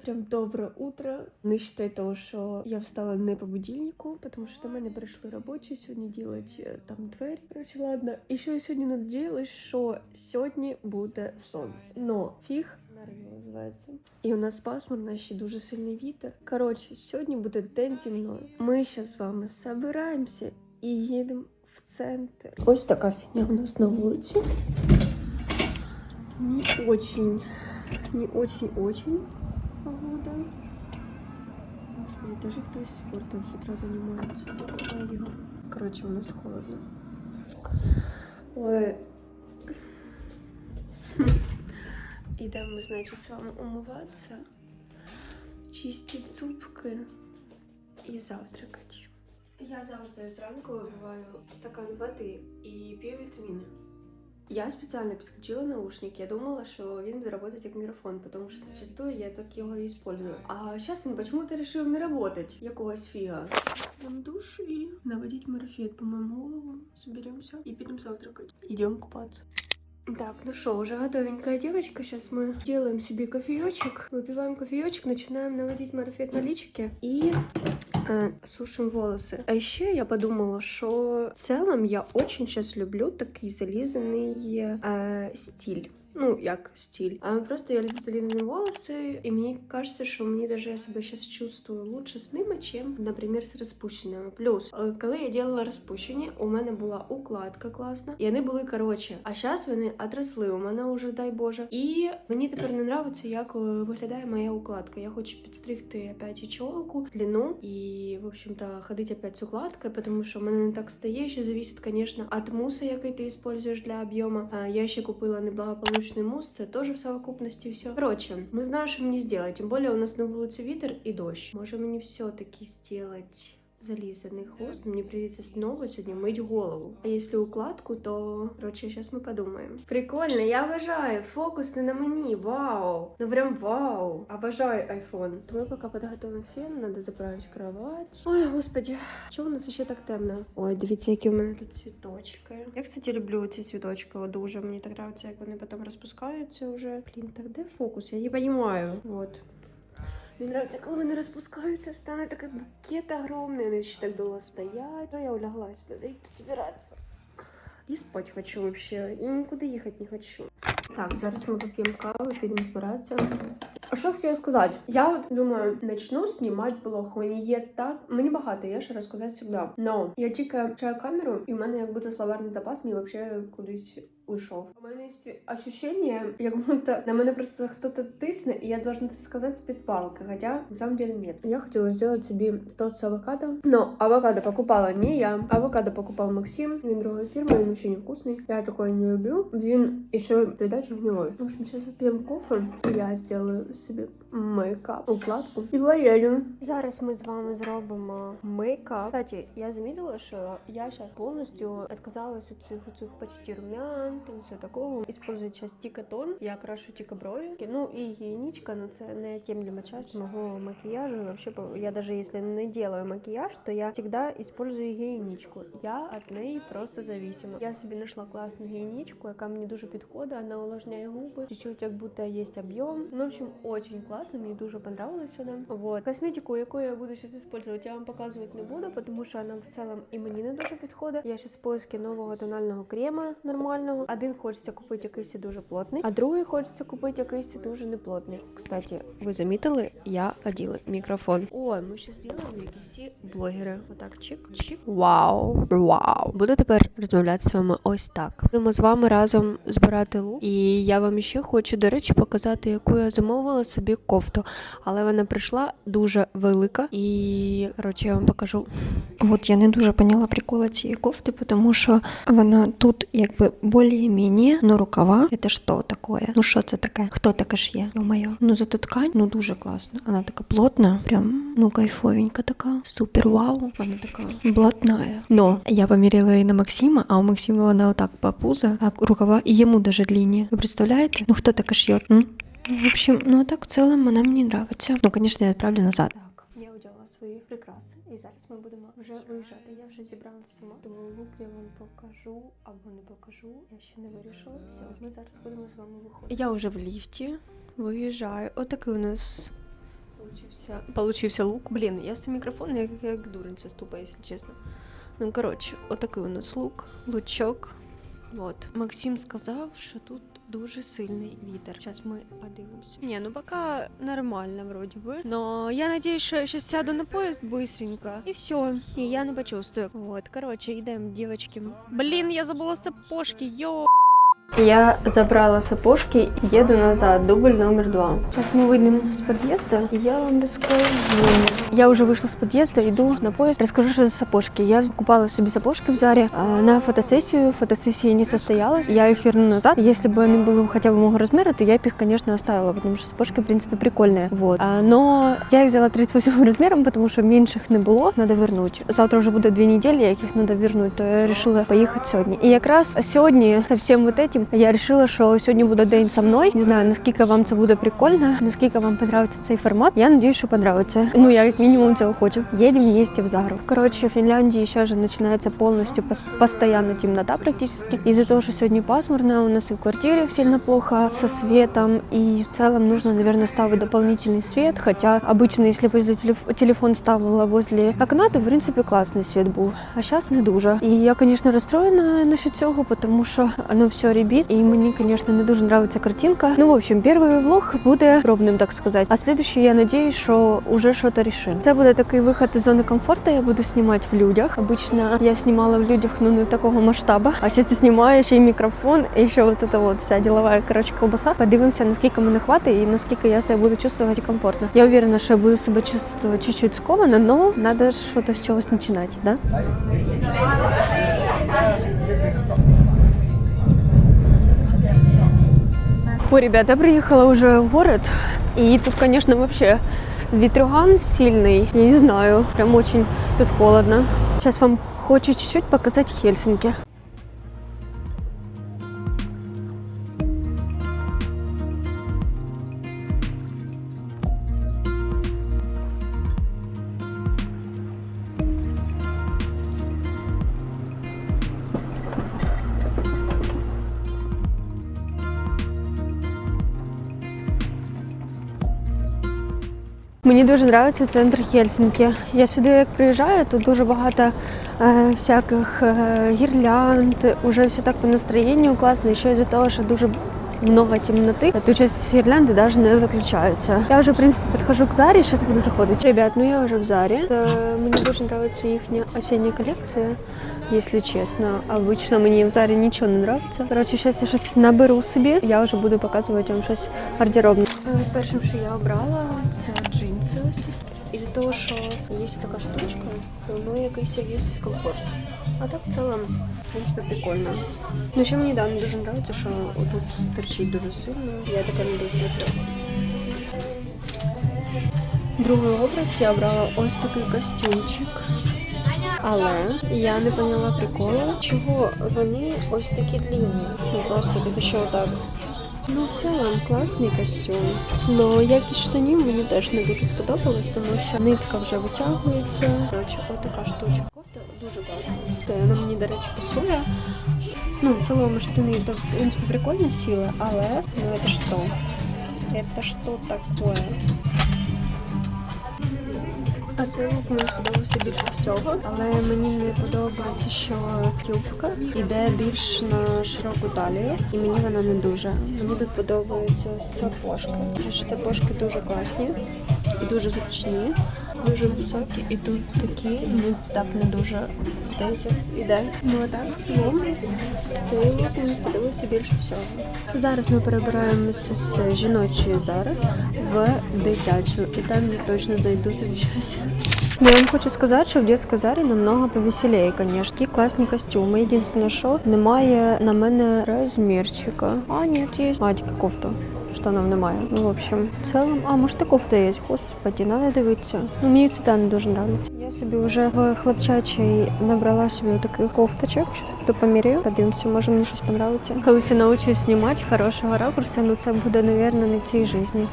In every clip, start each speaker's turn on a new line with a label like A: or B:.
A: Доброе утро. Сегодня прям доброе утро. Не считай того, що я встала не по будильнику, потому что до мене прийшли робочі сьогодні делать е, там двері. Короче, ладно. І ще я сьогодні надіялась, що сьогодні буде сонце. Но фіг нарило називається. І у нас пасмурно, ще дуже сильний вітер. Коротше, сьогодні буде день зі мною. Ми зараз з вами собираємося і їдемо в центр. Ось така фігня у нас на вулиці. Не очень, не очень-очень погода. Господи, даже кто спортом с утра занимается. Короче, у нас холодно. Ой. Ідемо, ми, значить, з вами умиватися, чистити зубки і завтракати. Я завжди зранку випиваю стакан води і п'ю вітаміни. Я спеціально підключила наушник. Я думала, що він буде працювати як мікрофон, тому що зачастую я так його і использую. А зараз він почему-то решив не працювати. Якогось фіга. Вам душі. Наводить марафет по моєму голову. Соберемося і підемо завтракати. Идем купаться. Так, ну что, уже готовенькая девочка. Сейчас мы делаем себе кофеечек, выпиваем кофеечек, начинаем наводить марафет на личике и э, сушим волосы. А еще я подумала, что в целом я очень сейчас люблю такий залізаний э, стиль. Ну, як стиль. А просто я люблю залізані волоси, і мені кажется, що мені даже я себе сейчас чувствую лучше з ними, чим, наприклад, з розпущеними. Плюс, е, коли я делала розпущені, у мене була укладка класна, і вони були коротше. А зараз вони отросли. У мене вже дай Боже. І мені тепер не нравиться, як е, виглядає моя укладка. Я хочу підстригти опять і чолку, длину і, в общем-то, ходити опять з укладкою, тому що в мене не так стає. Ще зависить, конечно, від муса, який ти используєш для об'єму. Я ще купила неблагополучний мус, це тоже в совокупности все. Короче, ми знаем, що мне сделать, тем более у нас на вулиці вітер и дождь. Можем не все-таки зробити залізаний хвост, мені придется снова сегодня мыть голову. А если укладку, то, короче, сейчас мы подумаем. Прикольно, я обожаю. Фокус не на мені, вау. Ну прям вау. Обожаю iPhone. Мы пока подготовим фен, надо заправить кровать. Ой, господи, чого у нас ще так темно? Ой, дивіться, які у мене тут цвіточки. Я, кстати, люблю ці цвіточки от дуже. Мені так нравится, як вони потім розпускаються вже. Блін, так де фокус? Я не понимаю. Вот. Мені нравиться, коли вони розпускаються, стане такий букет огромний, вони ще так довго стоять. То я уляглась, надо йти збиратися. І спать хочу вообще, і нікуди їхати не хочу. Так, зараз ми поп'ємо каву, підемо збиратися. А що хотіла сказати? Я от думаю, начну знімати блог. Мені є так. Мені багато є що розказати завжди. Но я тільки включаю камеру, і в мене як будто словарний запас мій взагалі кудись уйшов. У мене є ощущення, як будто на мене просто хтось тисне, і я должна це сказати з-під палки, хоча на самом деле нет. Я хотіла зробити собі тост з авокадо, но авокадо покупала не я. Авокадо покупав Максим, він другої фірми, він вообще не вкусний. Я такой не люблю. Він ще придачу гнилой. В общем, сейчас п'ємо кофе, я зроблю собі мейкап, укладку і вареню. Зараз ми з вами зробимо мейкап. Кстати, я замітила, що я зараз повністю відказалася від цих цих почти румян, там все такого. Использую сейчас тільки я крашу тільки брові. Ну і гігієнічка, ну це неотъемлема часть мого макіяжу. Вообще, я даже если не делаю макияж, то я всегда использую гігієнічку. Я від неї просто зависима. Я собі знайшла класну гігієнічку, яка мені дуже підходить, вона увлажняє губи, чуть-чуть як будто є об'єм. Ну, в общем, очень класно, мені дуже понравилось вона. Вот. Косметику, яку я буду сейчас использовать, я вам показувати не буду, тому що вона в цілому і мені не дуже підходить. Я зараз в поиске нового тонального крема нормального. Один хочеться купити якийсь дуже плотний, а другий хочеться купити якийсь дуже неплотний. Кстати, ви замітили, я оділа мікрофон. Ой, ми ще зробимо, як і всі блогери. Отак, чик, чик. Вау, вау. Буду тепер розмовляти з вами ось так. Будемо з вами разом збирати лук. І я вам ще хочу, до речі, показати, яку я замовила собі кофту. Але вона прийшла дуже велика. І коротше, я вам покажу.
B: От я не дуже поняла прикола цієї кофти, тому що вона тут якби більш-менш, ну рукава, це що таке? Ну що це таке? Хто таке ж є? Йо-моє. Ну зато ткань, ну дуже класна. Вона така плотна, прям, ну кайфовенька така. Супер вау. Вона така блатная. Но я поміряла її на Максима, а у Максима вона отак по пузо, а рукава і йому даже длинні. Ви представляєте? Ну хто таке шьет? М? Ну, В общем, ну а так в целом она мне нравится. Ну, конечно, я отправлю назад.
A: Так, я одяглась.
B: свої прикраси. І зараз ми будемо вже виїжджати. Я вже зібралася сама, тому лук я вам покажу або не покажу. Я ще не вирішила. Все, ми зараз будемо з вами виходити. Я вже в ліфті виїжджаю. Отакий у нас получився, получився лук. Блін, я з цим мікрофоном як, як дурниця ступаю, якщо чесно. Ну, коротше, отакий у нас лук, лучок. От. Максим сказав, що тут дуже сильний вітер. Зараз ми подивимося. Ні, ну поки нормально, вроді би. Но я надіюсь, що я зараз сяду на поїзд быстренько. І все. І я не почувствую. Вот, коротше, йдемо, дівчатки. Блін, я забула сапожки, йо. Я забрала сапожки, еду назад, дубль номер два. Сейчас мы выйдем с подъезда, и я вам расскажу. Я уже вышла с подъезда, иду на поезд, расскажу, что за сапожки. Я купала себе сапожки в Заре а, на фотосессию. Фотосессия не состоялась. Я их верну назад. Если бы они были хотя бы моего размера, то я бы их, конечно, оставила, потому что сапожки, в принципе, прикольные. Вот. А, но я их взяла 38 размером, потому что меньших не было. Надо вернуть. Завтра уже будет две недели, як их надо вернуть, то я решила поехать сегодня. И якраз сьогодні со всем вот этим я вирішила, що сьогодні буде день со мною. Не знаю, наскільки вам це буде прикольно, наскільки вам понравиться цей формат. Я надіюсь, що понравится. Ну, я як мінімум цього хочу. Едем вместе в Загров. Короче, в Финляндии сейчас же начинается полностью пос- постоянно темнота практически. Из-за того, что сегодня пасмурно, у нас и в квартире сильно плохо со светом. И в целом нужно, наверное, ставить дополнительный свет. Хотя обычно, если возле телеф- телефон ставила возле окна, то в принципе классный свет був. А сейчас не дуже. І я, конечно, розстроєна насчет цього, тому що воно все ребит. І мені, конечно, не дуже нравиться картинка. Ну, в общем, перший влог буде пробним, так сказати. А следующий, я надіюсь, що уже щось рішимо. Це буде такий виход із зони комфорту. Я буду знімати в людях. Обично я знімала в людях, ну не такого масштабу. А зараз я знімаю ще й мікрофон, і ще вот эта вот вся ділова, коротше, колбаса. Подивимося, наскільки мене хватить і наскільки я себе буду чувствувати комфортно. Я уверена, що я буду себе чувствувати чуть-чуть сковано, но надо что-то с чогось починати, да? Ой, ребята, я приехала уже в город, и тут, конечно, вообще ветрюган сильный. Я не знаю, прям очень тут холодно. Сейчас вам хочу чуть-чуть показать Хельсинки. Мені дуже подобається центр Хельсінки. Я сюди як приїжджаю, тут дуже багато е, всяких е, гірлянд, уже все так по настроєнню класно, ще із-за того, що дуже много темноти. Тут часть гірлянди навіть не виключаються. Я вже, в принципі, підхожу к Зарі, зараз буду заходити. Ребят, ну я вже в Зарі. Е, мені дуже подобається їхня осіння колекція, якщо чесно. Обично мені в Зарі нічого не подобається. Коротше, зараз я щось наберу собі, я вже буду показувати вам щось гардеробне. Е, Першим, що я обрала, це джинси. Із-за того, що є така штучка, то ну якийсь є дискомфорт. А так в цілому, в принципі, прикольно. Ну ще мені да, не дуже подобається, що отут стерчить дуже сильно. Я таке не дуже люблю. Другий образ я обрала ось такий костюмчик. Але я не поняла приколу, чого вони ось такі длинні. Ну просто типу що отак. Ну, в цілому класний костюм. Но якість штанів мені теж не дуже сподобалось, тому що нитка вже витягується. Коротше, отака штучка. Кофта дуже класна. Вона мені, до речі, пасує. Ну, в цілому штани то, в принципі, прикольно сіли, але ну це що? Це що таке? А цей лук мені сподобався більше всього, але мені не подобається, що юбка йде більш на широку талію, і мені вона не дуже. Мені тут подобається сапожка. Сапожки дуже класні, і дуже зручні, дуже високі, і тут такі, ну так не дуже здається, іде. Ну а так, цілому, цей мені сподобався більше всього. Зараз ми перебираємося з жіночої зари в дитячу, і там я точно знайду собі щось. Я вам хочу сказати, що в дитячій зарі намного повеселіє, звісно. Такі класні костюми. Єдине, що немає на мене розмірчика. А, ні, є. А, тільки кофта. Штанів немає. Ну, в общем, в цілому, а може і кофта є. Господи, дивитися. Ну, мені цвіта не дуже подобається. Я собі вже в хлопчачій набрала собі таких кофточок. Зараз буду поміряю. Подивимося, може мені щось подобається. Коли я научусь знімати хорошого ракурсу, ну це буде, мабуть, не в цій житті.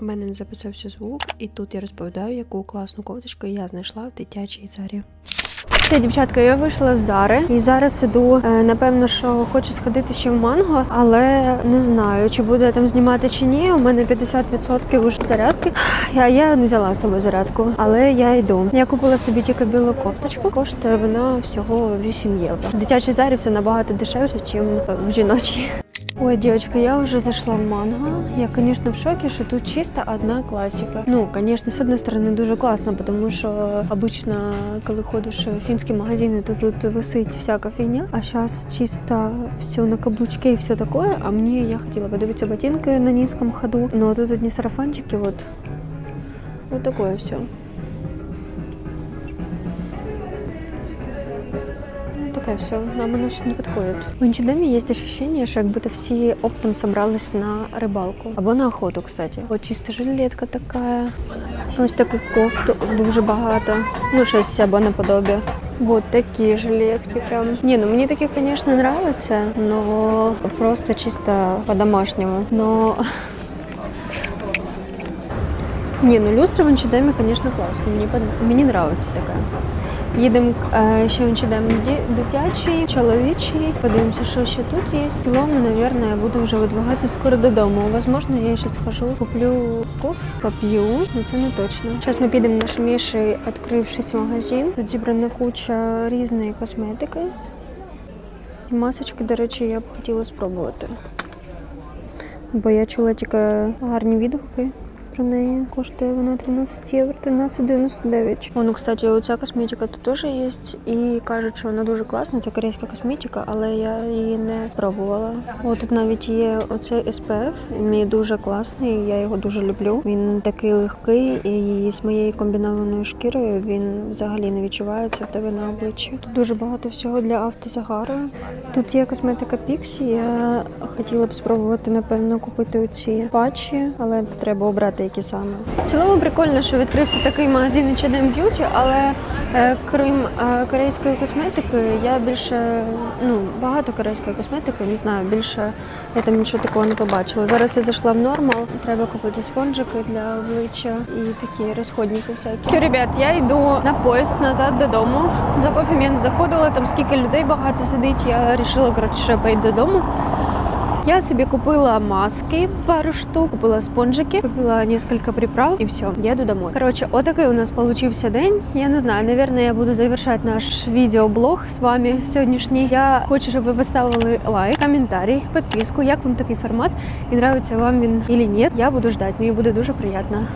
B: У мене не записався звук, і тут я розповідаю, яку класну кофточку я знайшла в дитячій зарі. Все, дівчатка, я вийшла з Зари і зараз іду. е, Напевно, що хочу сходити ще в манго, але не знаю, чи буду я там знімати чи ні. У мене 50% уже зарядки. Я, я не взяла з собою зарядку, але я йду. Я купила собі тільки білу кофточку. Коштує вона всього 8 євро. В дитячій зарі все набагато дешевше, ніж в жіночій. Ой, девочка, я уже зашла в манго. Я, конечно, в шоке, что тут чисто одна классика. Ну, конечно, с одной стороны, дуже класно, потому що обычно, коли ходиш в фінські магазини, то тут висить всяка фігня. А зараз чисто все на каблучке і все такое. А мені я хотіла подивитися ботинки на низькому ходу. Но тут одні сарафанчики, вот. Вот такое все. Ну, все, нам оно сейчас не подходит. В Инчидеме есть ощущение, что как будто все оптом собрались на рыбалку. Або на охоту, кстати. От чисто жилетка така. Ось таких кофт дуже багато. Ну, щось або наподобие. Вот такі жилетки прям. Не, ну мені такі, конечно, нравятся, но просто чисто по-домашнему. Но не, ну люстра в Інчидемі, конечно, класно. Мені, под- мені нравиться така. Їдемо е, ще в дитячий, чоловічий. Подивимося, що ще тут є. В цілому, мабуть, я буду вже видвигатися скоро додому. Возможно, я ще схожу, куплю кофе, поп'ю, але це не точно. Зараз ми підемо в наш міший відкрившись магазин. Тут зібрана куча різної косметики. І масочки, до речі, я б хотіла спробувати. Бо я чула тільки гарні відгуки про неї. Коштує вона 13 євро, 13,99. Воно, кстати, оця косметика тут теж є. І кажуть, що вона дуже класна. Це корейська косметика, але я її не пробувала. О, тут навіть є оцей SPF. Мені дуже класний, я його дуже люблю. Він такий легкий, і з моєю комбінованою шкірою він взагалі не відчувається в тебе на обличчі. Тут дуже багато всього для автозагару. Тут є косметика Pixi. Я хотіла б спробувати, напевно, купити оці патчі, але треба обрати які саме. В цілому прикольно, що відкрився такий магазин H&M Beauty, але е, крім е, корейської косметики, я більше ну багато корейської косметики, не знаю, більше я там нічого такого не побачила. Зараз я зайшла в нормал, треба купити спонжики для обличчя і такі розходники всякі. Все, ребят, я йду на поїзд назад додому. За кофем я не заходила, там скільки людей багато сидить. Я вирішила, коротше, що я поїду додому. Я собі купила маски, пару штук, купила спонжики, купила несколько приправ і все, еду домой. Короче, отакий у нас получився день. Я не знаю, наверное, я буду завершати наш відеоблог з вами сьогоднішній. Я хочу, щоб ви поставили лайк, комментарий, підписку, як вам такий формат і нравиться вам він или ні. Я буду ждати, мені буде дуже приємно.